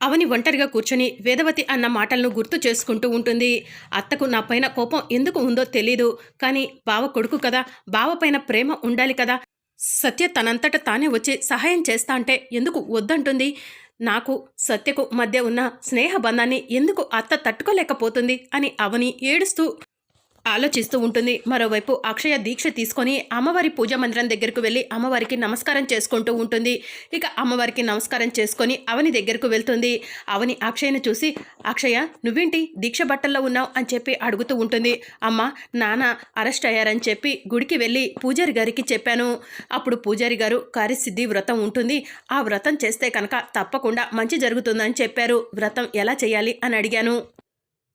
అవని ఒంటరిగా కూర్చొని వేదవతి అన్న మాటలను గుర్తు చేసుకుంటూ ఉంటుంది. అత్తకు నా పైన కోపం ఎందుకు ఉందో తెలీదు. కానీ బావ కొడుకు కదా బావ పైన ప్రేమ ఉండాలి కదా. సత్య తనంతట తానే వచ్చి సహాయం చేస్తా అంటే ఎందుకు వద్దంటుంది? నాకు సత్యకు మధ్య ఉన్న స్నేహ బంధాన్ని ఎందుకు అత్త తట్టుకోలేకపోతుంది అని అవని ఏడుస్తూ ఆలోచిస్తూ ఉంటుంది. మరోవైపు అక్షయ దీక్ష తీసుకొని అమ్మవారి పూజా మందిరం దగ్గరకు వెళ్ళి అమ్మవారికి నమస్కారం చేసుకుంటూ ఉంటుంది. ఇక అమ్మవారికి నమస్కారం చేసుకొని అవని దగ్గరకు వెళ్తుంది. అవని అక్షయను చూసి అక్షయ నువ్వేంటి దీక్ష బట్టల్లో ఉన్నావు? అని చెప్పి అడుగుతూ ఉంటుంది. అమ్మ నాన్న అరెస్ట్ అయ్యారని చెప్పి గుడికి వెళ్ళి పూజారి గారికి చెప్పాను. అప్పుడు పూజారి గారు కార్యసిద్ధి వ్రతం ఉంటుంది. ఆ వ్రతం చేస్తే కనుక తప్పకుండా మంచి జరుగుతుందని చెప్పారు. వ్రతం ఎలా చేయాలి? అని అడిగాను.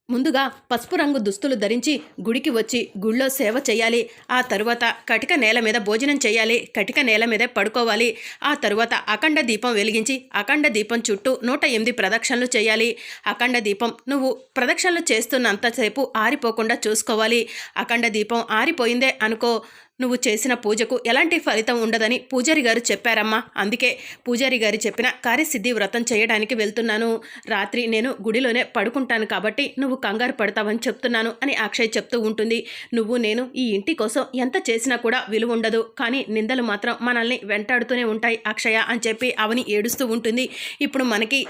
ముందుగా పసుపు రంగు దుస్తులు ధరించి గుడికి వచ్చి గుళ్ళో సేవ చేయాలి. ఆ తరువాత కటిక నేల మీద భోజనం చేయాలి. కటిక నేల మీదే పడుకోవాలి. ఆ తరువాత అఖండ దీపం వెలిగించి అఖండ దీపం చుట్టూ నూట ఎనిమిది ప్రదక్షిణలు చేయాలి. అఖండ దీపం నువ్వు ప్రదక్షిణలు చేస్తున్నంతసేపు ఆరిపోకుండా చూసుకోవాలి. అఖండ దీపం ఆరిపోయిందే అనుకో. నువ్వు చేసిన పూజకు ఎలాంటి ఫలితం ఉండదని పూజారి గారు చెప్పారమ్మా. అందుకే పూజారి గారు చెప్పిన కార్యసిద్ధి వ్రతం చేయడానికి వెళ్తున్నాను. రాత్రి నేను గుడిలోనే పడుకుంటాను కాబట్టి నువ్వు కంగారు పడతావని చెప్తున్నాను అని అక్షయ్ చెప్తూ ఉంటుంది. నువ్వు నేను ఈ ఇంటి కోసం ఎంత చేసినా కూడా విలువ ఉండదు. కానీ నిందలు మాత్రం మనల్ని వెంటాడుతూనే ఉంటాయి అక్షయ అని చెప్పి అవని ఏడుస్తూ ఉంటుంది. ఇప్పుడు మనకి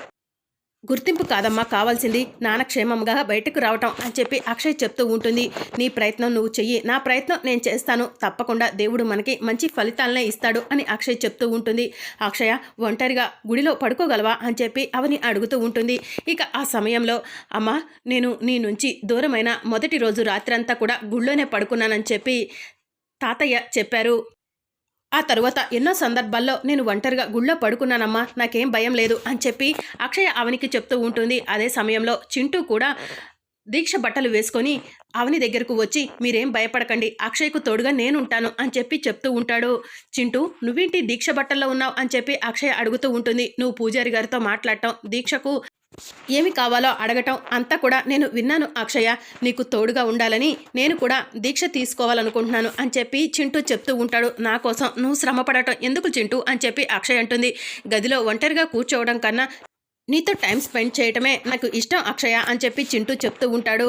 గుర్తింపు కాదమ్మా కావాల్సింది నాన్న క్షేమంగా బయటకు రావటం అని చెప్పి అక్షయ్ చెప్తూ ఉంటుంది. నీ ప్రయత్నం నువ్వు చెయ్యి నా ప్రయత్నం నేను చేస్తాను. తప్పకుండా దేవుడు మనకి మంచి ఫలితాలనే ఇస్తాడు అని అక్షయ్ చెప్తూ ఉంటుంది. అక్షయ ఒంటరిగా గుడిలో పడుకోగలవా అని చెప్పి అవని అడుగుతూ ఉంటుంది. ఇక ఆ సమయంలో అమ్మా నేను నీ నుంచి దూరమైన మొదటి రోజు రాత్రంతా కూడా గుళ్ళోనే పడుకున్నానని చెప్పి తాతయ్య చెప్పారు. ఆ తరువాత ఎన్నో సందర్భాల్లో నేను ఒంటరిగా గుళ్ళో పడుకున్నానమ్మా నాకేం భయం లేదు అని చెప్పి అక్షయ అవనికి చెప్తూ ఉంటుంది. అదే సమయంలో చింటూ కూడా దీక్ష బట్టలు వేసుకొని అవని దగ్గరకు వచ్చి మీరేం భయపడకండి అక్షయ్కు తోడుగా నేనుంటాను అని చెప్పి చెప్తూ ఉంటాడు. చింటూ నువ్వేంటి దీక్ష బట్టల్లో ఉన్నావు అని చెప్పి అక్షయ అడుగుతూ ఉంటుంది. నువ్వు పూజారి గారితో మాట్లాడటం దీక్షకు ఏమి కావాలో అడగటం అంతా కూడా నేను విన్నాను అక్షయ. నీకు తోడుగా ఉండాలని నేను కూడా దీక్ష తీసుకోవాలనుకుంటున్నాను అని చెప్పి చింటూ చెప్తూ ఉంటాడు. నా కోసం నువ్వు శ్రమ పడటం ఎందుకు చింటూ? అని చెప్పి అక్షయ్ అంటుంది. గదిలో ఒంటరిగా కూర్చోవడం కన్నా నీతో టైం స్పెండ్ చేయటమే నాకు ఇష్టం అక్షయ అని చెప్పి చింటూ చెప్తూ ఉంటాడు.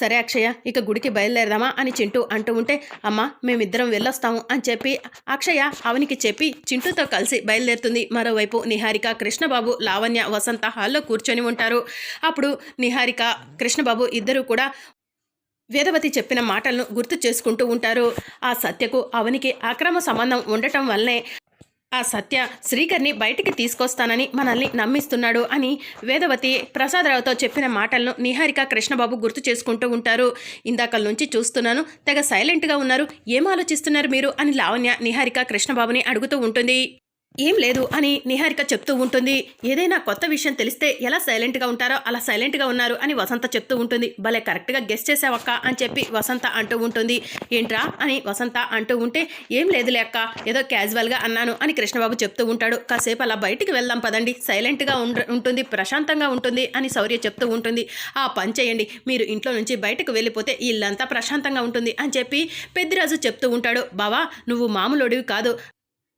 సరే అక్షయ ఇక గుడికి బయలుదేరదామా అని చింటూ అంటూ ఉంటే అమ్మ మేమిద్దరం వెళ్ళొస్తాము అని చెప్పి అక్షయ అవనికి చెప్పి చింటూతో కలిసి బయలుదేరుతుంది. మరోవైపు నిహారిక కృష్ణబాబు లావణ్య వసంత హాల్లో కూర్చొని ఉంటారు. అప్పుడు నిహారిక కృష్ణబాబు ఇద్దరూ కూడా వేదవతి చెప్పిన మాటలను గుర్తు చేసుకుంటూ ఉంటారు. ఆ సత్యకు అవనికి అక్రమ సంబంధం ఉండటం వల్లనే ఆ సత్య శ్రీకర్ని బయటికి తీసుకొస్తానని మనల్ని నమ్మిస్తున్నాడు అని వేదవతి ప్రసాదరావుతో చెప్పిన మాటలను నిహారిక కృష్ణబాబు గుర్తు చేసుకుంటూ ఉంటారు. ఇందాకల నుంచి చూస్తున్నాను. తెగ సైలెంట్గా ఉన్నారు. ఏం ఆలోచిస్తున్నారు మీరు? అని లావణ్య నిహారిక కృష్ణబాబుని అడుగుతూ ఉంటుంది. ఏం లేదు అని నిహారిక చెప్తూ ఉంటుంది. ఏదైనా కొత్త విషయం తెలిస్తే ఎలా సైలెంట్గా ఉంటారో అలా సైలెంట్గా ఉన్నారు అని వసంత చెప్తూ ఉంటుంది. భలే కరెక్ట్గా గెస్ చేసావక్క అని చెప్పి వసంత అంటూ ఉంటుంది. ఏంట్రా అని వసంత అంటూ ఉంటే ఏం లేదులే అక్క ఏదో క్యాజువల్గా అన్నాను అని కృష్ణబాబు చెప్తూ ఉంటాడు. కాసేపు అలా బయటికి వెళ్దాం పదండి. సైలెంట్గా ఉంటుంది ప్రశాంతంగా ఉంటుంది అని శౌర్య చెప్తూ ఉంటుంది. ఆ పని చేయండి. మీరు ఇంట్లో నుంచి బయటకు వెళ్ళిపోతే ఇల్లంతా ప్రశాంతంగా ఉంటుంది అని చెప్పి పెద్దిరాజు చెప్తూ ఉంటాడు. బావా నువ్వు మామూలుడివి కాదు.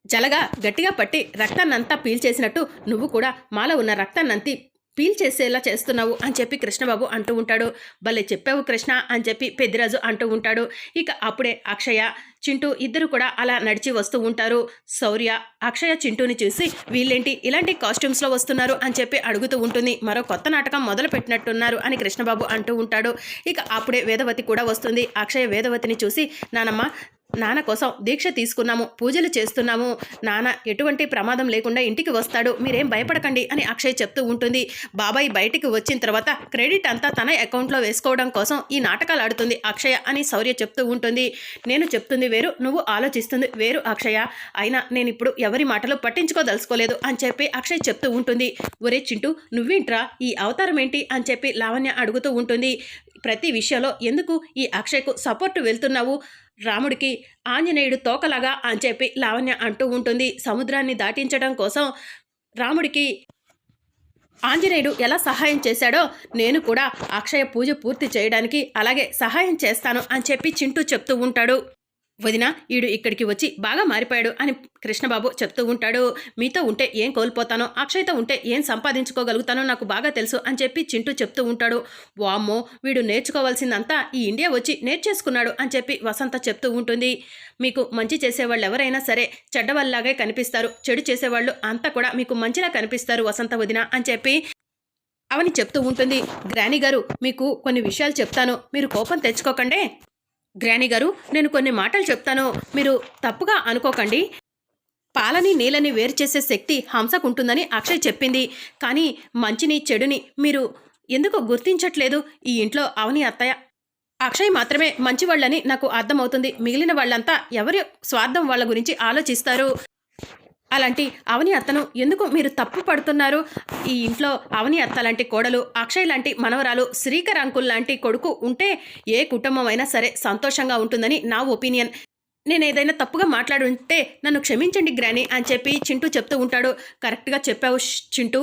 జలగా గట్టిగా పట్టి రక్తాన్నంతా పీల్చేసినట్టు నువ్వు కూడా మాలో ఉన్న రక్తాన్నంతి పీల్చేసేలా చేస్తున్నావు అని చెప్పి కృష్ణబాబు అంటూ ఉంటాడు. భలే చెప్పావు కృష్ణ అని చెప్పి పెద్దిరాజు అంటూ ఉంటాడు. ఇక అప్పుడే అక్షయ చింటూ ఇద్దరు కూడా అలా నడిచి వస్తూ ఉంటారు. శౌర్య అక్షయ చింటూని చూసి వీళ్ళేంటి ఇలాంటి కాస్ట్యూమ్స్లో వస్తున్నారు అని చెప్పి అడుగుతూ ఉంటుంది. మరో కొత్త నాటకం మొదలు పెట్టినట్టున్నారు అని కృష్ణబాబు అంటూ ఉంటాడు. ఇక అప్పుడే వేదవతి కూడా వస్తుంది. అక్షయ వేదవతిని చూసి నానమ్మ నాన్న కోసం దీక్ష తీసుకున్నాము పూజలు చేస్తున్నాము. నాన్న ఎటువంటి ప్రమాదం లేకుండా ఇంటికి వస్తాడు. మీరేం భయపడకండి అని అక్షయ్ చెప్తూ ఉంటుంది. బాబాయ్ బయటికి వచ్చిన తర్వాత క్రెడిట్ అంతా తన అకౌంట్లో వేసుకోవడం కోసం ఈ నాటకాలు ఆడుతుంది అక్షయ అని శౌర్య చెప్తూ ఉంటుంది. నేను చెప్తుంది వేరు నువ్వు ఆలోచిస్తుంది వేరు అక్షయ. అయినా నేను ఇప్పుడు ఎవరి మాటలు పట్టించుకోదలుచుకోలేదు అని చెప్పి అక్షయ్ చెప్తూ ఉంటుంది. ఒరే చింటూ నువ్వేంట్రా? ఈ అవతారం ఏంటి? అని చెప్పి లావణ్య అడుగుతూ ఉంటుంది. ప్రతి విషయంలో ఎందుకు ఈ అక్షయ్కు సపోర్ట్ వెళ్తున్నావు? రాముడికి ఆంజనేయుడు తోకలాగా అని చెప్పి లావణ్య అంటూ ఉంటుంది. సముద్రాన్ని దాటించడం కోసం రాముడికి ఆంజనేయుడు ఎలా సహాయం చేశాడో నేను కూడా అక్షయ పూజ పూర్తి చేయడానికి అలాగే సహాయం చేస్తాను అని చెప్పి చింటూ చెప్తూ ఉంటాడు. వదిన ఈడు ఇక్కడికి వచ్చి బాగా మారిపోయాడు అని కృష్ణబాబు చెప్తూ ఉంటాడు. మీతో ఉంటే ఏం కోల్పోతానో అక్షయ్తో ఉంటే ఏం సంపాదించుకోగలుగుతానో నాకు బాగా తెలుసు అని చెప్పి చింటూ చెప్తూ ఉంటాడు. వామ్మో వీడు నేర్చుకోవాల్సిందంతా ఈ ఇండియా వచ్చి నేర్చేసుకున్నాడు అని చెప్పి వసంత చెప్తూ ఉంటుంది. మీకు మంచి చేసేవాళ్ళు ఎవరైనా సరే చెడ్డవాళ్ళలాగే కనిపిస్తారు. చెడు చేసేవాళ్ళు అంతా కూడా మీకు మంచిలా కనిపిస్తారు వసంత వదిన అని చెప్పి అవని చెప్తూ ఉంటుంది. గ్రాని గారు మీకు కొన్ని విషయాలు చెప్తాను. మీరు కోపం తెచ్చుకోకండే. గ్రాని గారు నేను కొన్ని మాటలు చెప్తాను. మీరు తప్పుగా అనుకోకండి. పాలని నీళ్ళని వేరు చేసే శక్తి హంసకుంటుందని అక్షయ్ చెప్పింది. కానీ మంచిని చెడుని మీరు ఎందుకు గుర్తించట్లేదు? ఈ ఇంట్లో అవని అత్తయ్య. అక్షయ్ మాత్రమే మంచివాళ్ళని నాకు అర్థమవుతుంది. మిగిలిన వాళ్ళంతా ఎవరి స్వార్థం వాళ్ళ గురించి ఆలోచిస్తారు? అలాంటి అవని అత్తను ఎందుకు మీరు తప్పు పడుతున్నారు? ఈ ఇంట్లో అవని అత్త లాంటి కోడలు అక్షయ్ లాంటి మనవరాలు శ్రీకర్ అంకుల్ లాంటి కొడుకు ఉంటే ఏ కుటుంబం అయినా సరే సంతోషంగా ఉంటుందని నా ఒపీనియన్. నేను ఏదైనా తప్పుగా మాట్లాడుంటే నన్ను క్షమించండి గ్రాని అని చెప్పి చింటూ చెప్తూ ఉంటాడు. కరెక్ట్గా చెప్పావు చింటూ?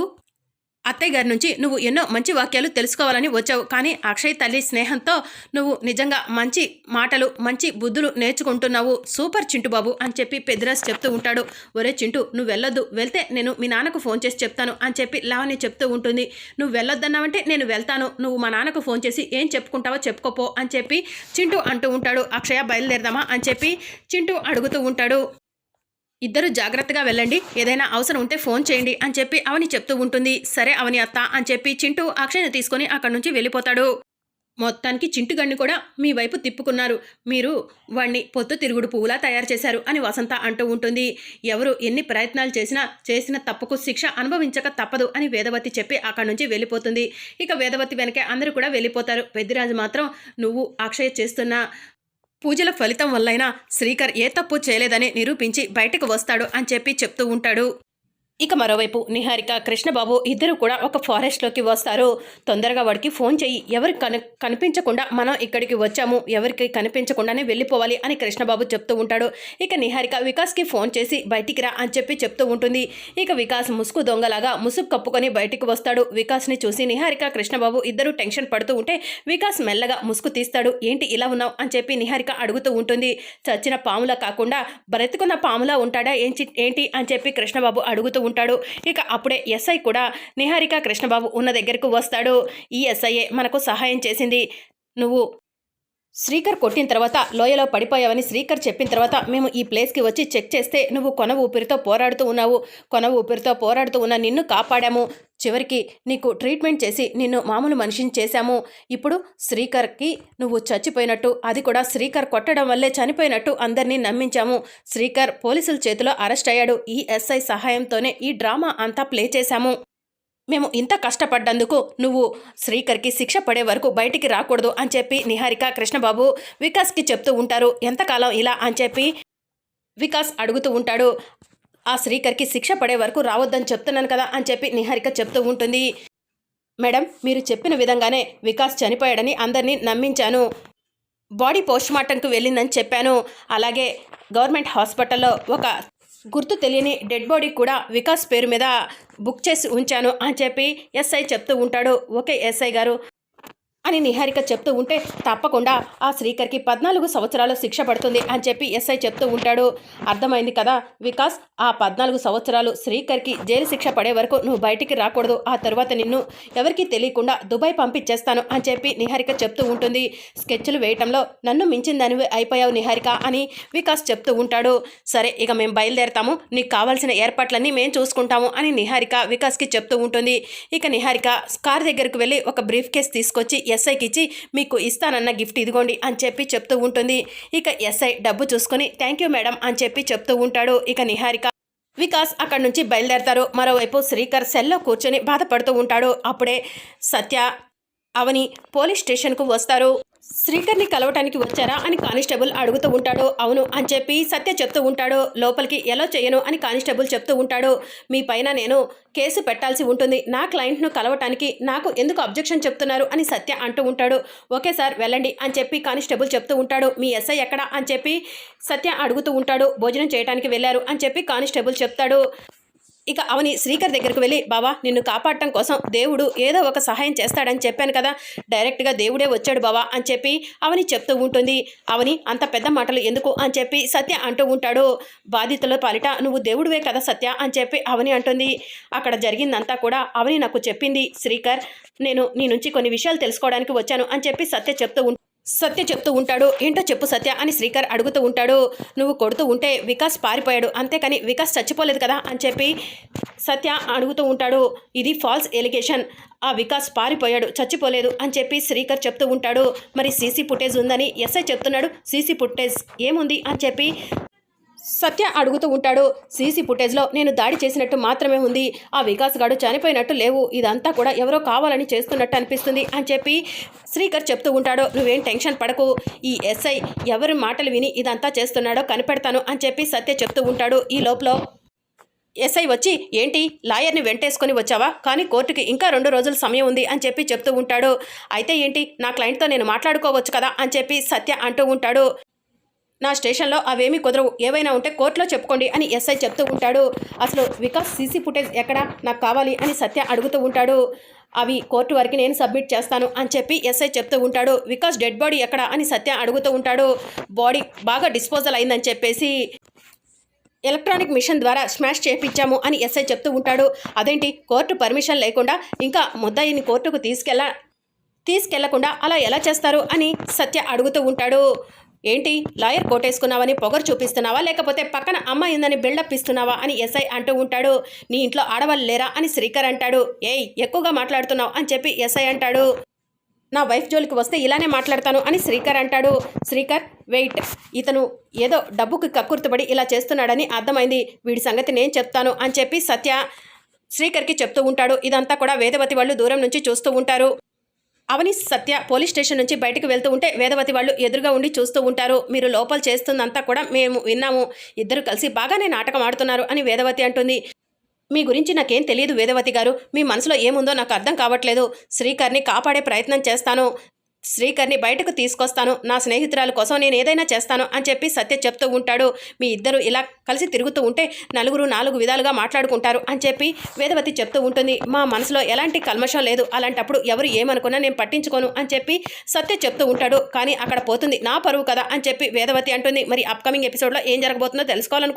అత్తయ్య గారి నుంచి నువ్వు ఎన్నో మంచి వాక్యాలు తెలుసుకోవాలని వచ్చావు. కానీ అక్షయ్ తల్లి స్నేహంతో నువ్వు నిజంగా మంచి మాటలు మంచి బుద్ధులు నేర్చుకుంటున్నావు. సూపర్ చింటు బాబు అని చెప్పి పెద్దరాజు చెప్తూ ఉంటాడు. ఒరే చింటు నువ్వు వెళ్ళొద్దు. వెళ్తే నేను మీ నాన్నకు ఫోన్ చేసి చెప్తాను అని చెప్పి లావణ్య చెప్తూ ఉంటుంది. నువ్వు వెళ్ళొద్దన్నావంటే నేను వెళ్తాను. నువ్వు మా నాన్నకు ఫోన్ చేసి ఏం చెప్పుకుంటావో చెప్పుకోపో అని చెప్పి చింటూ అంటూ ఉంటాడు. అక్షయ బయలుదేరదామా అని చెప్పి చింటూ అడుగుతూ ఉంటాడు. ఇద్దరు జాగ్రత్తగా వెళ్ళండి. ఏదైనా అవసరం ఉంటే ఫోన్ చేయండి అని చెప్పి అవని చెప్తూ ఉంటుంది. సరే అవని అత్త అని చెప్పి చింటూ అక్షయ్ని తీసుకొని అక్కడి నుంచి వెళ్ళిపోతాడు. మొత్తానికి చింటుగణ్ణి కూడా మీ వైపు తిప్పుకున్నారు. మీరు వాణ్ణి పొత్తు తిరుగుడు పువ్వులా తయారు చేశారు అని వసంత అంటూ ఉంటుంది. ఎవరు ఎన్ని ప్రయత్నాలు చేసినా చేసిన తప్పుకు శిక్ష అనుభవించక తప్పదు అని వేదవతి చెప్పి అక్కడి నుంచి వెళ్ళిపోతుంది. ఇక వేదవతి వెనకే అందరూ కూడా వెళ్ళిపోతారు. పెద్దిరాజు మాత్రం నువ్వు అక్షయ్ చేస్తున్న పూజల ఫలితం వల్లైనా శ్రీకర్ ఏ తప్పు చేయలేదని నిరూపించి బయటకు వస్తాడు అని చెప్పి చెప్తూ ఉంటాడు. ఇక మరోవైపు నిహారిక కృష్ణబాబు ఇద్దరు కూడా ఒక ఫారెస్ట్లోకి వస్తారు. తొందరగా వాడికి ఫోన్ చేయి ఎవరికి కని కనిపించకుండా మనం ఇక్కడికి వచ్చాము. ఎవరికి కనిపించకుండానే వెళ్ళిపోవాలి అని కృష్ణబాబు చెప్తూ ఉంటాడు. ఇక నిహారిక వికాస్కి ఫోన్ చేసి బయటికి రా అని చెప్పి చెప్తూ ఉంటుంది. ఇక వికాస్ ముసుగు దొంగలాగా ముసుగు కప్పుకొని బయటికి వస్తాడు. వికాస్ని చూసి నిహారిక కృష్ణబాబు ఇద్దరు టెన్షన్ పడుతూ ఉంటే వికాస్ మెల్లగా ముసుగు తీస్తాడు. ఏంటి ఇలా ఉన్నావు? అని చెప్పి నిహారిక అడుగుతూ ఉంటుంది. చచ్చిన పాములా కాకుండా బ్రతుకున్న పాములా ఉంటాడా? ఏంటి ఏంటి? అని చెప్పి కృష్ణబాబు అడుగుతూ ఉంటాడు. ఇక అప్పుడే ఎస్ఐ కూడా నిహారిక కృష్ణబాబు ఉన్న దగ్గరకు వస్తాడు. ఈ ఎస్ఐఏ మనకు సహాయం చేసింది. నువ్వు శ్రీకర్ కొట్టిన తర్వాత లోయలో పడిపోయావని శ్రీకర్ చెప్పిన తర్వాత మేము ఈ ప్లేస్కి వచ్చి చెక్ చేస్తే నువ్వు కొన ఊపిరితో పోరాడుతూ ఉన్నావు. కొన ఊపిరితో పోరాడుతూ ఉన్న నిన్ను కాపాడాము. చివరికి నీకు ట్రీట్మెంట్ చేసి నిన్ను మామూలు మనిషిని చేశాము. ఇప్పుడు శ్రీకర్కి నువ్వు చచ్చిపోయినట్టు అది కూడా శ్రీకర్ కొట్టడం వల్లే చనిపోయినట్టు అందరినీ నమ్మించాము. శ్రీకర్ పోలీసుల చేతిలో అరెస్ట్ అయ్యాడు. ఈ ఎస్ఐ సహాయంతోనే ఈ డ్రామా అంతా ప్లే చేశాము. మేము ఇంత కష్టపడ్డందుకు నువ్వు శ్రీకర్కి శిక్ష పడే వరకు బయటికి రాకూడదు అని చెప్పి నిహారిక కృష్ణబాబు వికాస్కి చెప్తూ ఉంటారు. ఎంతకాలం ఇలా అని చెప్పి వికాస్ అడుగుతూ ఉంటాడు. ఆ శ్రీకర్కి శిక్ష పడే వరకు రావద్దని చెప్తున్నాను కదా అని చెప్పి నిహారిక చెప్తూ ఉంటుంది. మేడం మీరు చెప్పిన విధంగానే వికాస్ చనిపోయాడని అందరినీ నమ్మించాను. బాడీ పోస్ట్మార్టంకు వెళ్ళిందని చెప్పాను. అలాగే గవర్నమెంట్ హాస్పిటల్లో ఒక గుర్తు తెలియని డెడ్ బాడీ కూడా వికాస్ పేరు మీద బుక్ చేసి ఉంచాను అని చెప్పి ఎస్ఐ చెప్తూ ఉంటాడు. ఓకే ఎస్ఐ గారు. అని నిహారిక చెప్తూ ఉంటే తప్పకుండా ఆ శ్రీకర్కి పద్నాలుగు సంవత్సరాలు శిక్ష పడుతుంది అని చెప్పి ఎస్ఐ చెప్తూ ఉంటాడు. అర్థమైంది కదా? వికాస్ ఆ పద్నాలుగు సంవత్సరాలు శ్రీకర్కి జైలు శిక్ష పడే వరకు నువ్వు బయటికి రాకూడదు. ఆ తర్వాత నిన్ను ఎవరికీ తెలియకుండా దుబాయ్ పంపించేస్తాను అని చెప్పి నిహారిక చెప్తూ ఉంటుంది. స్కెచ్లు వేయటంలో నన్ను మించిందనివి అయిపోయావు నిహారిక అని వికాస్ చెప్తూ ఉంటాడు. సరే ఇక మేము బయలుదేరతాము. నీకు కావాల్సిన ఏర్పాట్లన్నీ మేము చూసుకుంటాము అని నిహారిక వికాస్కి చెప్తూ ఉంటుంది. ఇక నిహారిక కార్ దగ్గరకు వెళ్ళి ఒక బ్రీఫ్ కేస్ తీసుకొచ్చి ఎస్ఐకి ఇచ్చి మీకు ఇస్తానన్న గిఫ్ట్ ఇదిగోండి అని చెప్పి చెప్తూ ఉంటుంది. ఇక ఎస్ఐ డబ్బు చూసుకొని థ్యాంక్ యూ మేడం అని చెప్పి చెప్తూ ఉంటాడు ఇక నిహారిక. వికాస్ అక్కడి నుంచి బయలుదేరతారు. మరోవైపు శ్రీకర్ సెల్లో కూర్చొని బాధపడుతూ ఉంటాడు. అప్పుడే సత్య అవని పోలీస్ స్టేషన్కు వస్తారు. శ్రీకర్ని కలవటానికి వచ్చారా అని కానిస్టేబుల్ అడుగుతూ ఉంటాడు. అవును అని చెప్పి సత్య చెప్తూ ఉంటాడు. లోపలికి ఎలా చేయను అని కానిస్టేబుల్ చెప్తూ ఉంటాడు. మీ పైన నేను కేసు పెట్టాల్సి ఉంటుంది. నా క్లయింట్ను కలవటానికి నాకు ఎందుకు అబ్జెక్షన్ చెప్తున్నారు అని సత్య అంటూ ఉంటాడు. ఓకే సార్ వెళ్ళండి అని చెప్పి కానిస్టేబుల్ చెప్తూ ఉంటాడు. మీ ఎస్ఐ ఎక్కడ అని చెప్పి సత్య అడుగుతూ ఉంటాడు. భోజనం చేయడానికి వెళ్ళారు అని చెప్పి కానిస్టేబుల్ చెప్తాడు. ఇక అవని శ్రీకర్ దగ్గరికి వెళ్ళి బావా నిన్ను కాపాడటం కోసం దేవుడు ఏదో ఒక సహాయం చేస్తాడని చెప్పాను కదా డైరెక్ట్గా దేవుడే వచ్చాడు బావా అని చెప్పి అవని చెప్తూ ఉంటుంది. అవని అంత పెద్ద మాటలు ఎందుకు? అని చెప్పి సత్య అంటూ ఉంటాడు. బాధితుల పాలిట నువ్వు దేవుడివే కదా సత్య అని చెప్పి అవని అంటుంది. అక్కడ జరిగిందంతా కూడా అవని నాకు చెప్పింది శ్రీకర్ నేను నీ నుంచి కొన్ని విషయాలు తెలుసుకోవడానికి వచ్చాను అని చెప్పి సత్య చెప్తూ ఉంటాడు సత్య చెప్తూ ఉంటాడు ఏంటో చెప్పు సత్య అని శ్రీకర్ అడుగుతూ ఉంటాడు. నువ్వు కొడుతూ ఉంటే వికాస్ పారిపోయాడు. అంతేకాని వికాస్ చచ్చిపోలేదు కదా అని చెప్పి సత్య అడుగుతూ ఉంటాడు. ఇది ఫాల్స్ ఎలిగేషన్. ఆ వికాస్ పారిపోయాడు చచ్చిపోలేదు అని చెప్పి శ్రీకర్ చెప్తూ ఉంటాడు. మరి సీసీ ఫుటేజ్ ఉందని ఎస్ఐ చెప్తున్నాడు. సీసీ ఫుటేజ్ ఏముంది? అని చెప్పి సత్య అడుగుతూ ఉంటాడు సీసీ ఫుటేజ్లో నేను దాడి చేసినట్టు మాత్రమే ఉంది ఆ వికాస్ గాడు చనిపోయినట్టు లేవు ఇదంతా కూడా ఎవరో కావాలని చేస్తున్నట్టు అనిపిస్తుంది అని చెప్పి శ్రీకర్ చెప్తూ ఉంటాడు. నువ్వేం టెన్షన్ పడకు ఈ ఎస్ఐ ఎవరి మాటలు విని ఇదంతా చేస్తున్నాడో కనిపెడతాను అని చెప్పి సత్య చెప్తూ ఉంటాడు. ఈ లోపల ఎస్ఐ వచ్చి ఏంటి లాయర్ని వెంటేసుకొని వచ్చావా? కానీ కోర్టుకి ఇంకా రెండు రోజుల సమయం ఉంది అని చెప్పి చెప్తూ ఉంటాడు. అయితే ఏంటి నా క్లయింట్తో నేను మాట్లాడుకోవచ్చు కదా? అని చెప్పి సత్య అంటూ ఉంటాడు. నా స్టేషన్లో అవేమీ కుదరవు. ఏవైనా ఉంటే కోర్టులో చెప్పుకోండి అని ఎస్ఐ చెప్తూ ఉంటాడు. అసలు వికాస్ సీసీ ఫుటేజ్ ఎక్కడ? నాకు కావాలి అని సత్య అడుగుతూ ఉంటాడు. అవి కోర్టు వరకు నేను సబ్మిట్ చేస్తాను అని చెప్పి ఎస్ఐ చెప్తూ ఉంటాడు. వికాస్ డెడ్ బాడీ ఎక్కడ? అని సత్య అడుగుతూ ఉంటాడు. బాడీ బాగా డిస్పోజల్ అయిందని చెప్పేసి ఎలక్ట్రానిక్ మిషన్ ద్వారా స్మాష్ చేపించాము అని ఎస్ఐ చెప్తూ ఉంటాడు. అదేంటి? కోర్టు పర్మిషన్ లేకుండా ఇంకా ముద్దాయిని కోర్టుకు తీసుకెళ్ళ తీసుకెళ్ళకుండా అలా ఎలా చేస్తారు అని సత్య అడుగుతూ ఉంటాడు. ఏంటి? లాయర్ కోటేసుకున్నావని పొగరు చూపిస్తున్నావా? లేకపోతే పక్కన అమ్మాయి ఉందని బిల్డప్ ఇస్తున్నావా? అని ఎస్ఐ అంటూ ఉంటాడు. నీ ఇంట్లో ఆడవాళ్ళు లేరా? అని శ్రీకర్ అంటాడు. ఏయ్ ఎక్కువగా మాట్లాడుతున్నావు అని చెప్పి ఎస్ఐ అంటాడు. నా వైఫ్ జోలికి వస్తే ఇలానే మాట్లాడతాను అని శ్రీకర్ అంటాడు. శ్రీకర్ వెయిట్. ఇతను ఏదో డబ్బుకి కక్కుర్తుపడి ఇలా చేస్తున్నాడని అర్థమైంది. వీడి సంగతి నేను చెప్తాను అని చెప్పి సత్య శ్రీకర్కి చెప్తూ ఉంటాడు. ఇదంతా కూడా వేదవతి వాళ్ళు దూరం నుంచి చూస్తూ ఉంటారు. అవని సత్య పోలీస్ స్టేషన్ నుంచి బయటకు వెళ్తూ ఉంటే వేదవతి వాళ్ళు ఎదురుగా ఉండి చూస్తూ ఉంటారు. మీరు లోపల చేస్తుందంతా కూడా మేము విన్నాము. ఇద్దరు కలిసి బాగానే నాటకం ఆడుతున్నారు అని వేదవతి అంటుంది. మీ గురించి నాకేం తెలియదు వేదవతి గారు. మీ మనసులో ఏముందో నాకు అర్థం కావట్లేదు. శ్రీకర్ని కాపాడే ప్రయత్నం చేస్తాను. శ్రీకర్ని బయటకు తీసుకొస్తాను. నా స్నేహితురాలు కోసం నేను ఏదైనా చేస్తాను అని చెప్పి సత్య చెప్తూ ఉంటాడు. మీ ఇద్దరు ఇలా కలిసి తిరుగుతూ ఉంటే నలుగురు నాలుగు విధాలుగా మాట్లాడుకుంటారు అని చెప్పి వేదవతి చెప్తూ ఉంటుంది. మా మనసులో ఎలాంటి కల్మషం లేదు. అలాంటప్పుడు ఎవరు ఏమనుకున్నా నేను పట్టించుకోను అని చెప్పి సత్య చెప్తూ ఉంటాడు. కానీ అక్కడ పోతుంది నా పరువు కదా అని చెప్పి వేదవతి అంటుంది. మరి అప్కమింగ్ ఎపిసోడ్లో ఏం జరగబోతుందో తెలుసుకోవాలనుకుంటున్నాను.